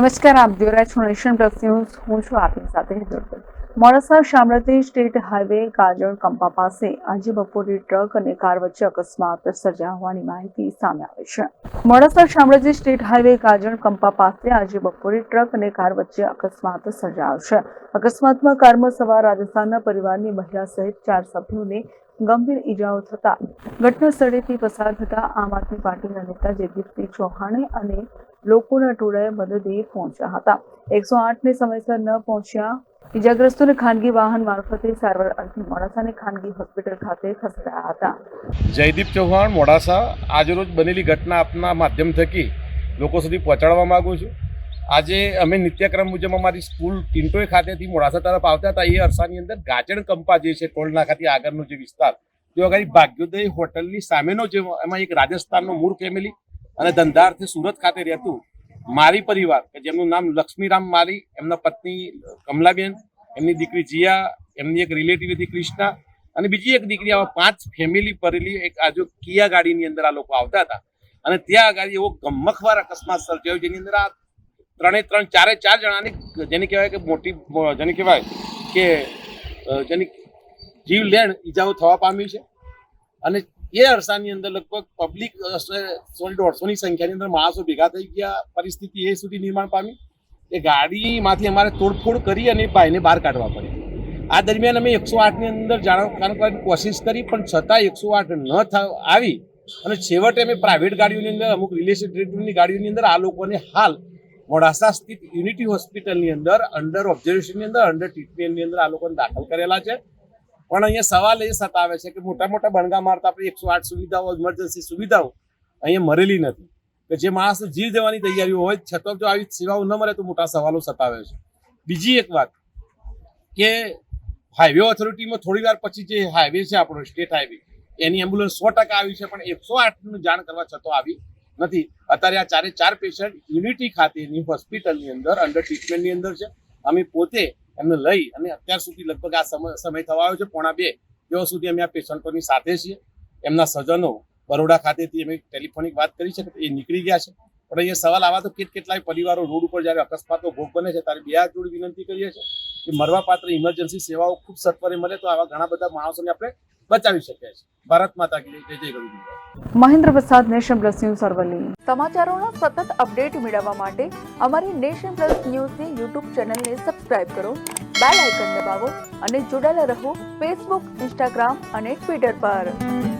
નમસ્કાર, આપ જોઈ નેશન પ્લસ ન્યૂઝ. હું છું આપની સાથે મોડાસા શામળાજી સ્ટેટ હાઈવે કાજળ કંપા પાસે આજે બપોરે ટ્રક અને કાર વચ્ચે અકસ્માત સર્જાયા હોવાની માહિતી સામે આવી છે. મોડાસા શામળાજી સ્ટેટ હાઈવે કાજળ કંપા પાસે આજે બપોરે ટ્રક અને કાર વચ્ચે અકસ્માત સર્જાયો છે. અકસ્માતમાં કારમાં સવાર રાજસ્થાનના પરિવારની મહિલા સહિત ચાર સભ્યોને ગંભીર ઈજાઓ થતા ઘટના સ્થળેથી પસાર થતા આમ આદમી પાર્ટીના નેતા જયદીપસિંહ ચૌહાણે અને લોકોના ટોળાએ મદદે પહોંચ્યા હતા. એકસો આઠને સમયસર ન પહોંચ્યા ઈજાગ્રસ્તોને ખાનગી વાહન મારફતે સારવાર અર્થે મોડાસાની ખાનગી હોસ્પિટલ ખાતે ખસેડાયા હતા. જયદીપ ચૌહાણ, મોડાસા, આજરોજ બનેલી ઘટના આપના માધ્યમ થકી લોકો સુધી પહોંચાડવા માંગુ છું. આજે અમે નિત્યક્રમ મુજબ અમારી સ્કૂલ ટિન્ટોય ખાતેથી મોડાસા તરફ આવતા હતા. એ અરસાની અંદર ગાજણ કંપા જે છે, ટોલ નાકાથી આગળનો જે વિસ્તાર તે આગળ ભાગ્યોદય હોટલની સામેનો જે એમાં એક રાજસ્થાનનો મૂળ ફેમિલી અને ધંધાર્થે સુરત ખાતે રહેતું મારી પરિવાર, કે જેમનું નામ લક્ષ્મીરામ મારી, એમના પત્ની કમલાબેન, એમની દીકરી જીયા, એમની એક રિલેટિવ હતી ક્રિષ્ના, અને બીજી એક દીકરી, આવા પાંચ ફેમિલી ભરેલી એક આજુ કિયા ગાડીની અંદર આ લોકો આવતા હતા. અને ત્યાં આગળ એવો ગમખવાર અકસ્માત સર્જાયો, જેની અંદર આ ત્રણે ત્રણ ચારે ચાર જણાની જેને કહેવાય કે મોટી જેને કહેવાય કે જેની જીવ લેણ ઈજાઓ થવા પામી છે. અને એ અરસાની અંદર લગભગ પબ્લિક સો દોઢસોની સંખ્યાની અંદર માણસો ભેગા થઈ ગયા. પરિસ્થિતિ એ સુધી નિર્માણ પામી એ ગાડીમાંથી અમારે તોડફોડ કરી અને ભાઈને બહાર કાઢવા પડી આ દરમિયાન અમે એકસો આઠની અંદર જાણ કરવાની કોશિશ કરી, પણ છતાં એકસો આઠ ન આવી. અને છેવટે અમે પ્રાઇવેટ ગાડીઓની અંદર, અમુક રિલેશનની ગાડીઓની અંદર આ લોકોને હાલ મોડાસા સ્થિત યુનિટી હોસ્પિટલની અંદર અંડર ઓબ્ઝર્વેશનની અંદર અંડર ટ્રીટમેન્ટની અંદર આ લોકોને દાખલ કરેલા છે. પણ અહીંયા સવાલ એ સતાવે છે કે મોટા મોટા બણગા મારતા આપણે એકસો આઠ સુવિધાઓ ઇમરજન્સી સુવિધાઓ અહીંયા મરેલી નથી. કે જે માણસ જીવ દેવાની તૈયારીઓ હોય, છતાં જો આવી સેવાઓ ન મળે તો મોટા સવાલો સતાવે છે. બીજી એક વાત કે હાઈવે ઓથોરિટીમાં થોડી વાર પછી જે હાઈવે છે આપણો સ્ટેટ હાઈવે એની એમ્બ્યુલન્સ સો ટકા આવી છે, પણ એકસો આઠનું જાણ કરવા છતાં આવી નથી. અત્યારે આ ચારે ચાર પેશન્ટ યુનિટી ખાતેની હોસ્પિટલની અંદર અંડર ટ્રીટમેન્ટની અંદર છે. અમે પોતે એમને લઈ અને અત્યાર સુધી લગભગ આ સમય સમય થવા આવ્યો છે, પોણા બે તેઓ સુધી અમે આ પેશન્ટોની સાથે છીએ. એમના સ્વજનો બરોડા ખાતેથી અમે ટેલિફોનિક વાત કરી છે એ નીકળી ગયા છે. પણ અહીંયા સવાલ આવા તો કેટ કેટલાય પરિવારો રોડ ઉપર જ્યારે અકસ્માતો ભોગ બને છે, ત્યારે બે હાથ જોડી વિનંતી કરીએ છીએ. કે મરવા પાત્ર ઇમરજન્સી સેવાઓ ખૂબ સત્વરે મળે તો આવા ઘણા બધા માણસોને આપણે બચાવી શકીએ છીએ. ભારત માતા જય જય ગરુડી મહેન્દ્ર પ્રસાદ નેશન પ્લસ ન્યૂઝ અરવલ્લી. સમાચારોના સતત અપડેટ મેળવવા માટે અમારી નેશન પ્લસ ન્યૂઝની યુટ્યુબ ચેનલને સબસ્ક્રાઇબ કરો, બેલ આઇકન દબાવો અને જોડાયેલા રહો ફેસબુક ઇન્સ્ટાગ્રામ અને ટ્વિટર પર.